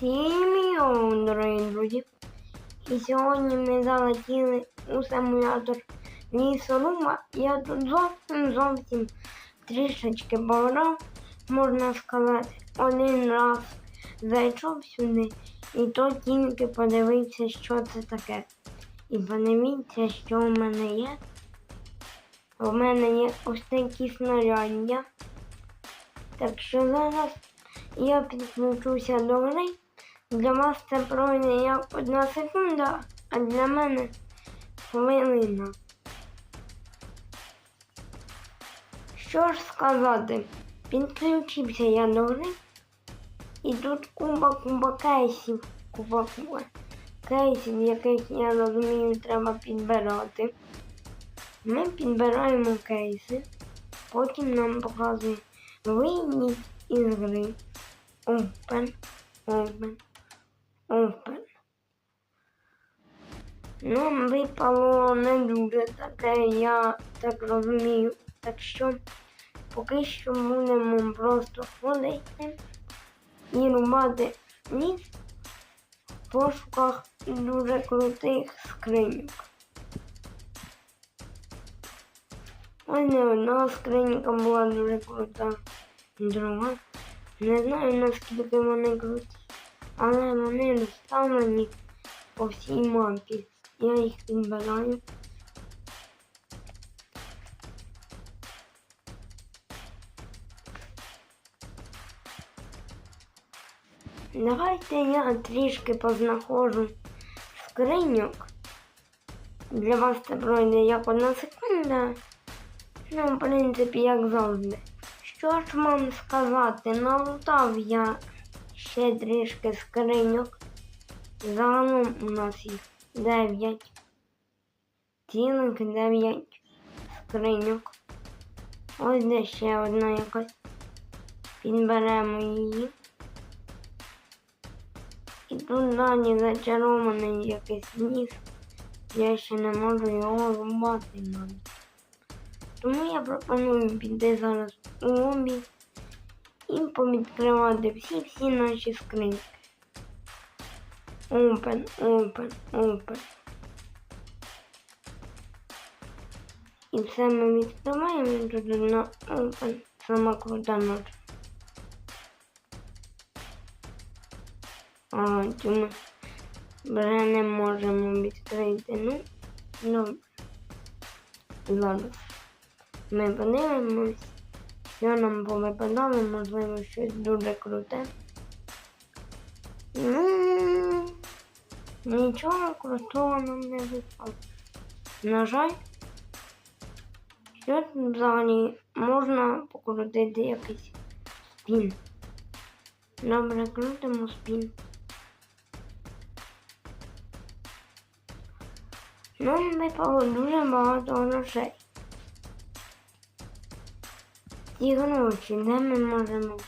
Всім дорогі друзі! І сьогодні ми залетіли у симулятор лісоруба. Я тут зовсім зовсім трішечки пограв, можна сказати, один раз зайшов сюди і то тільки подивився, що це таке. І подивіться, що в мене є. У мене є ось такі снаряддя. Так що зараз я підключуся до гри. Для вас це пройде як одна секунда, а для мене хвилина. Що ж сказати, підключився я до гри. І тут куба куба кейсів. Куба куба кейсів, яких я розумію, треба підбирати. Ми підбираємо кейси, потім нам показує вийдіть із гри. Open, open, open. Нам випало не дуже таке, я так розумію. Так що поки що будемо просто ходити і рубати ліс в пошуках дуже крутих скриньок. Ось не одна скринька була дуже крута, друга. Не знаю наскільки вони круті, але вони розставлені по всій мапі. Я їх підбираю. Давайте я трішки познаходжу скриньок. Для вас це пройде як одна секунда. Ну, в принципі, як завжди. Що ж вам сказати, налутав я ще трішки скриньок. Загалом у нас їх 9. Цілих 9 скриньок. Ось де ще одна якась. Підберемо її. І тут далі зачарований якийсь ліс. Я ще не можу його рубати навіть. Тому я пропоную піти зараз у лобі і повідкривати всі-всі наші скриньки. Open, open, open. І все ми відкриваємо тут на open. Сама крута нота. А, ми вже не можемо відкрити. Ну, добре. Ладно. Ми подивимось, що нам повипадало, можливо, щось дуже круте. Ну, нічого крутого нам не випало. На жаль, що взагалі можна покрутити якийсь спін. Добре, крутимо спін. Нам випало дуже багато грошей. Гроші, де ми можемо?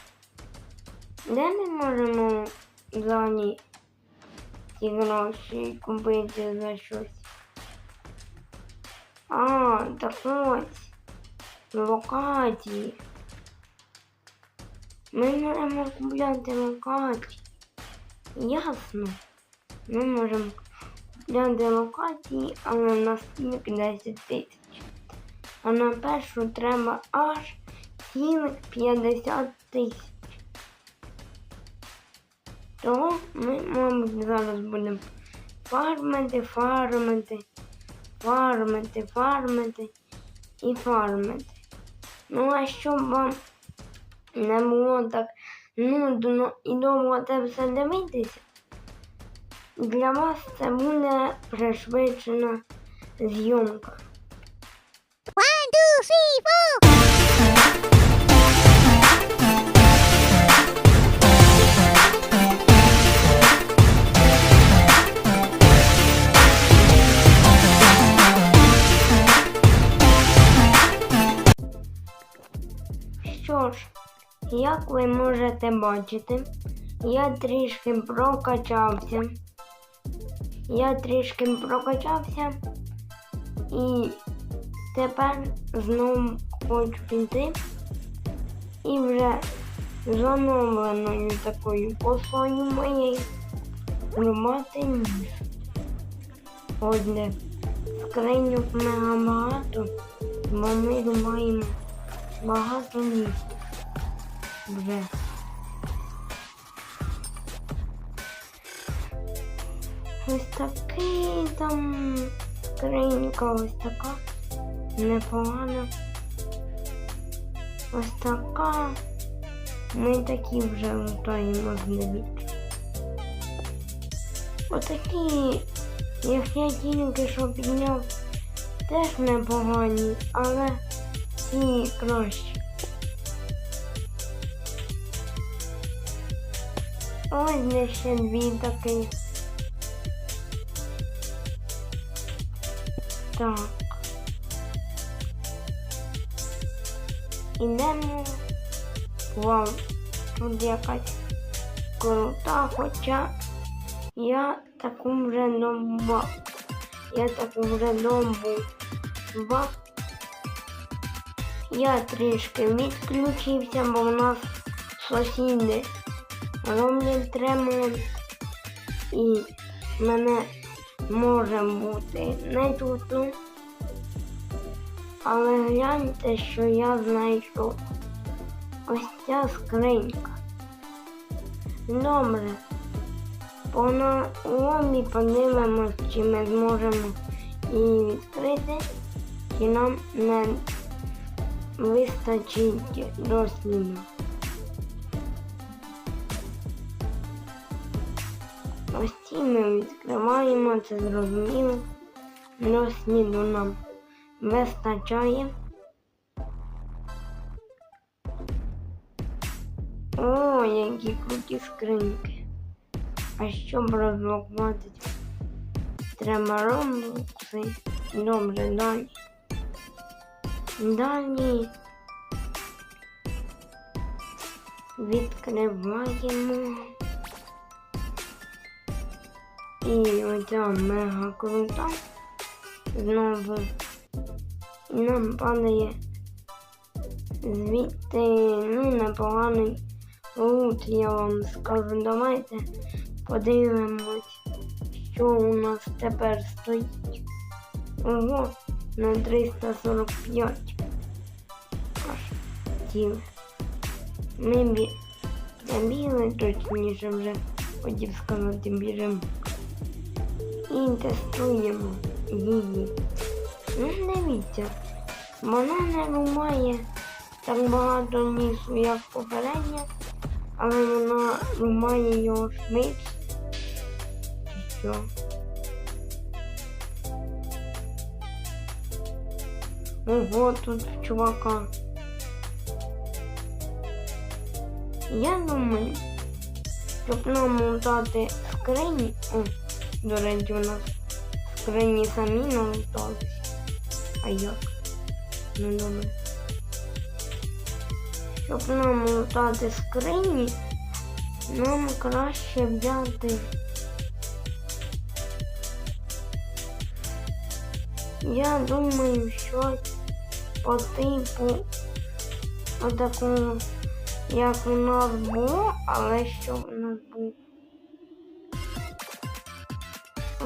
Де ми можемо взагалі ці гроші купити за щось? А, так ось. Локації. Ми можемо купляти локації. Ясно. Ми можемо купляти локації, але в нас тільки 10 тисяч. А на першу треба аж цілих 50 тисяч. Тому ми, мабуть, зараз будемо фармити, фармити, фармити, фармити і фармити. Ну, а щоб вам не було так нудно і довго це все дивитися, для вас це буде пришвидшена зйомка. One, two, three, можете бачити, я трішки прокачався. Я трішки прокачався і тепер знову хочу піти і вже з оновленою такою косою моєю рубати ніж. Отже, скриньок багато, бо ми маємо багато місць. Вже. Ось такий там скринька, ось така непогана. Ось така. Ми такі вже лутаємо здебільшого. Отакі, як я тільки що підняв, теж непогані, але ці кращі. Ось ще дві такі. Так. Ідемо. Вау, тут якась крута, хоча я таку вже номба. Я таку вже номбував. Я трішки відключився, бо в нас сусіди роблять ремонт і мене може бути не тут. Але гляньте, що я знайшов. Ось ця скринька. Добре. По лобі подивимось, чи ми зможемо її відкрити, чи нам не вистачить досліду. Ось ми відкриваємо, це зрозуміло. Досліду нам вистачає. О, які круті скриньки. А щоб розблокувати, треба ромбукси. Добре, далі. Далі відкриваємо. І оця мега крута. Знову нам падає звідти ну непоганий лут, я вам скажу. Давайте подивимось, що у нас тепер стоїть. Ого, на 345. Аж тіл. Ми бі... не бігли точніше вже, хотів сказати, біжимо. І тестуємо її. Ну, дивіться, вона не має так багато лісу, як попередня, але вона має його швидше. Що? Ого, тут чувака. Я думаю, щоб нам дати скрині. О, до речі, у нас скрині самі налутались. А як? Ну добре. Щоб нам лутати скрині, нам краще взяти. Я думаю, щось по типу отакого, як у нас було, але що у нас було.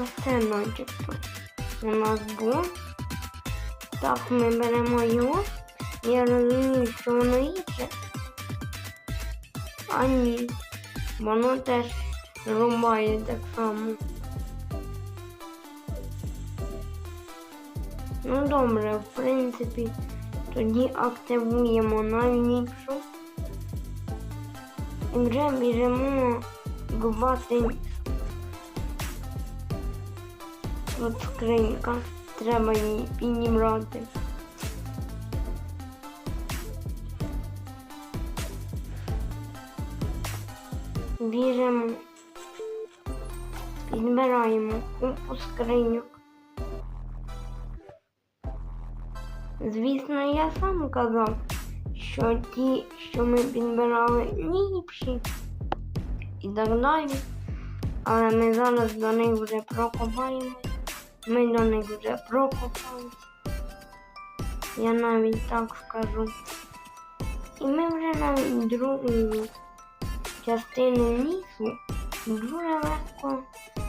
Ось це начебто у нас було. Так, ми беремо його. Я розумію, що воно інше. А ні. Воно теж рубає так само. Ну добре, в принципі, тоді активуємо найліпшу. І вже біжимо к батин. От скринька. Треба її підібрати. Біжимо. Підбираємо купу скриньок. Звісно, я сам казав, що ті, що ми підбирали, ліпші і так далі. Але ми зараз до них вже прокопаємо. Ми до них вже прокопались. Я навіть так скажу. І ми вже на другу частину лісу дуже легко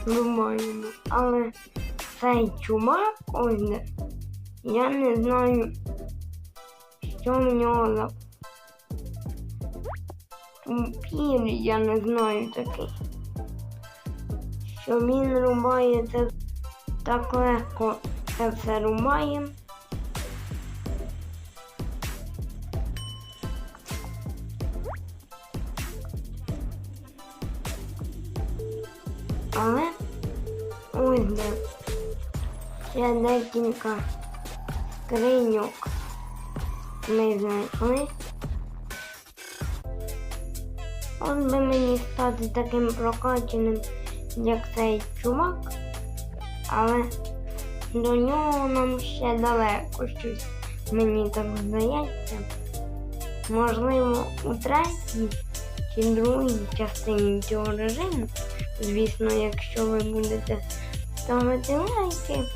рубаємо. Але цей чувак, ось я не знаю, що в нього за я не знаю такий. Що він рубає це так легко все рубає. Але ось де ще декілька скриньок ми знайшли. От би мені стати таким прокаченим, як цей чувак, але до нього нам ще далеко щось, мені так здається. Можливо, у третій чи другій частині цього режиму, звісно, якщо ви будете ставити лайки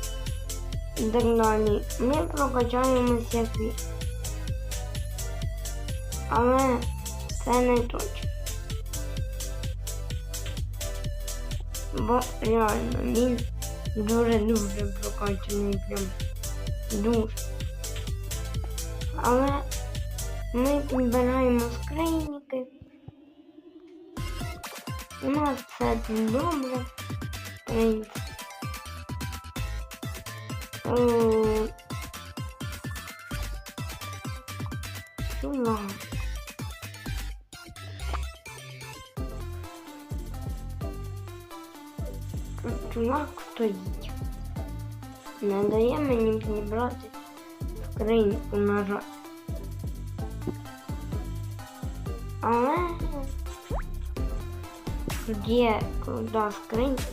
і так далі, ми прокачаємося як він. Але це не точно. Бо реально він дуже-дуже прокачаний прям. Дуже. Але ми підбираємо скриньки. У нас все добре. В принципі. Чувак. Стоїть. Не дає мені підібрати скриньку, на жаль. Але є крута скринька.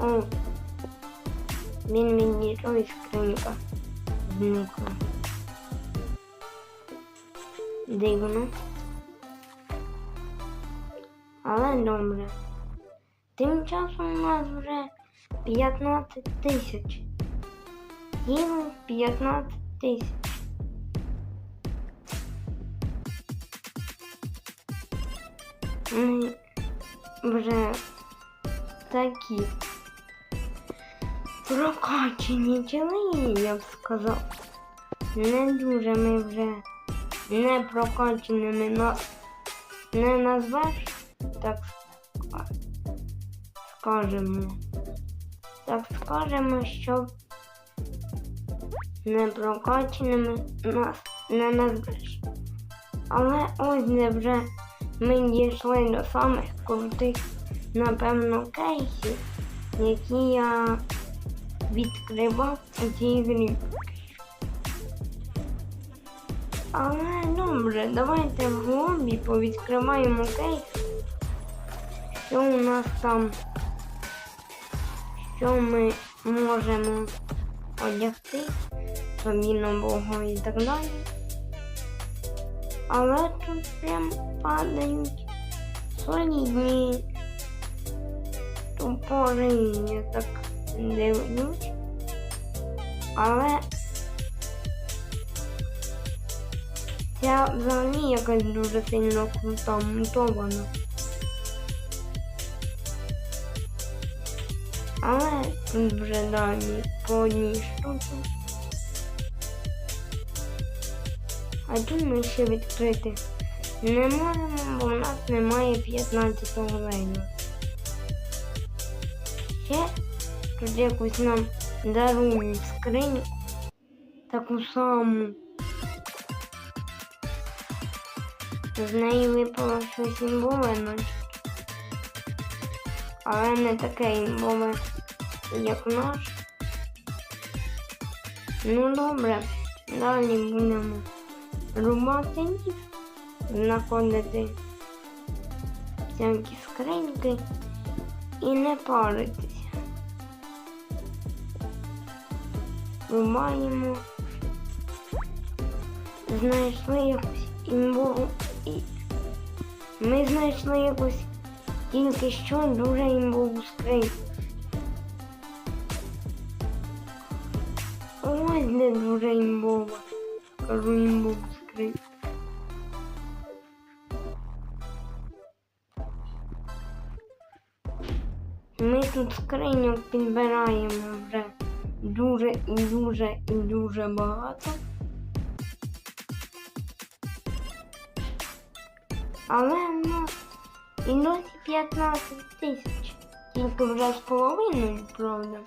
О, він відійшов і скринька зникла. Дивно. Але добре. Тим часом у нас вже 15 тисяч. Цілих 15 тисяч. Ми вже такі прокачені тіли, я б сказав. Не дуже ми вже не прокаченими не назвеш, так скажемо. Так скажемо, що не прокаченими нас не назвеш. Але ось де вже ми дійшли до самих крутих, напевно, кейсів, які я відкривав у цій грі. Але добре, давайте в лобі повідкриваємо кейс. Що у нас там? Що ми можемо одягти собі нового і так далі. Але тут прям падають солідні тупори, я так дивлюсь. Але ця взагалі якась дуже сильно крута мутована. Вже далі по одній штуці. А тут ми ще відкрити не можемо, бо в нас немає 15 лейну. Ще тут якусь нам дарують скриню. Таку саму. З неї випало щось наче. Але не таке імбове, як наш. Ну добре, далі будемо рубати знаходити всякі скриньки і не паритися. Рубаємо. Знайшли якусь імбову і ми знайшли якусь тільки що дуже імбову скриньку. Ось де дуже імбова. кажу їм був скринь. Ми тут скриньок підбираємо вже дуже і дуже і дуже багато. Але ну і досі 15 тисяч. Тільки вже з половиною, правда.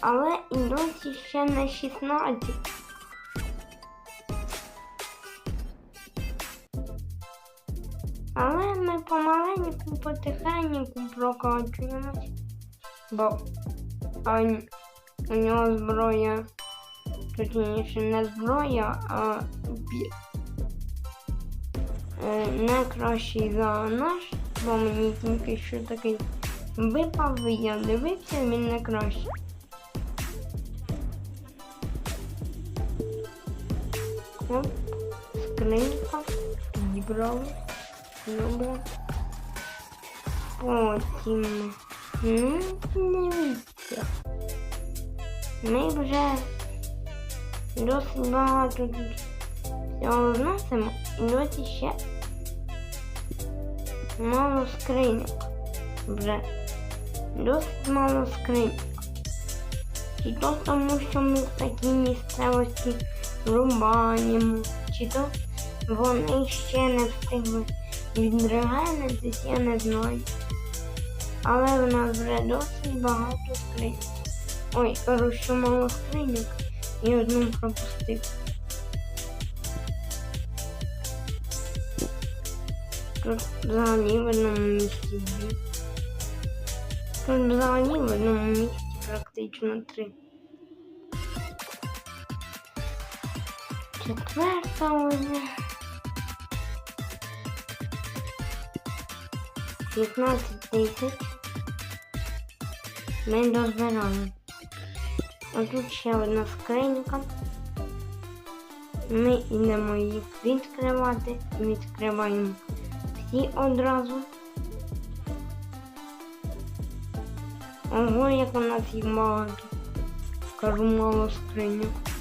Але і досі ще не 16. Але ми помаленьку, потихеньку прокачуємось. Бо а, у нього зброя, точніше не зброя, а не кращий за наш, бо мені тільки що такий випав, я дивився, він не кращий. Оп, скринька, підібрали. Добре. Потім. Ну, дивіться. Ми вже досить багато тут всього зносимо і досі ще мало скриньок. Вже досить мало скриньок. Чи то тому, що ми в такій місцевості рубаємо, чи то вони ще не встигли відрегенитись, я не знаю. Але в нас вже досить багато скриньок. Ой, кажу, що мало скриньок і одну пропустив. Одному місці одному місці практично три. Четверта вже. 15 тисяч. Ми дозбирали. А тут ще одна скринька. Ми йдемо їх відкривати. Відкриваємо всі одразу. Ого, як у нас. Кажу мало скриньок.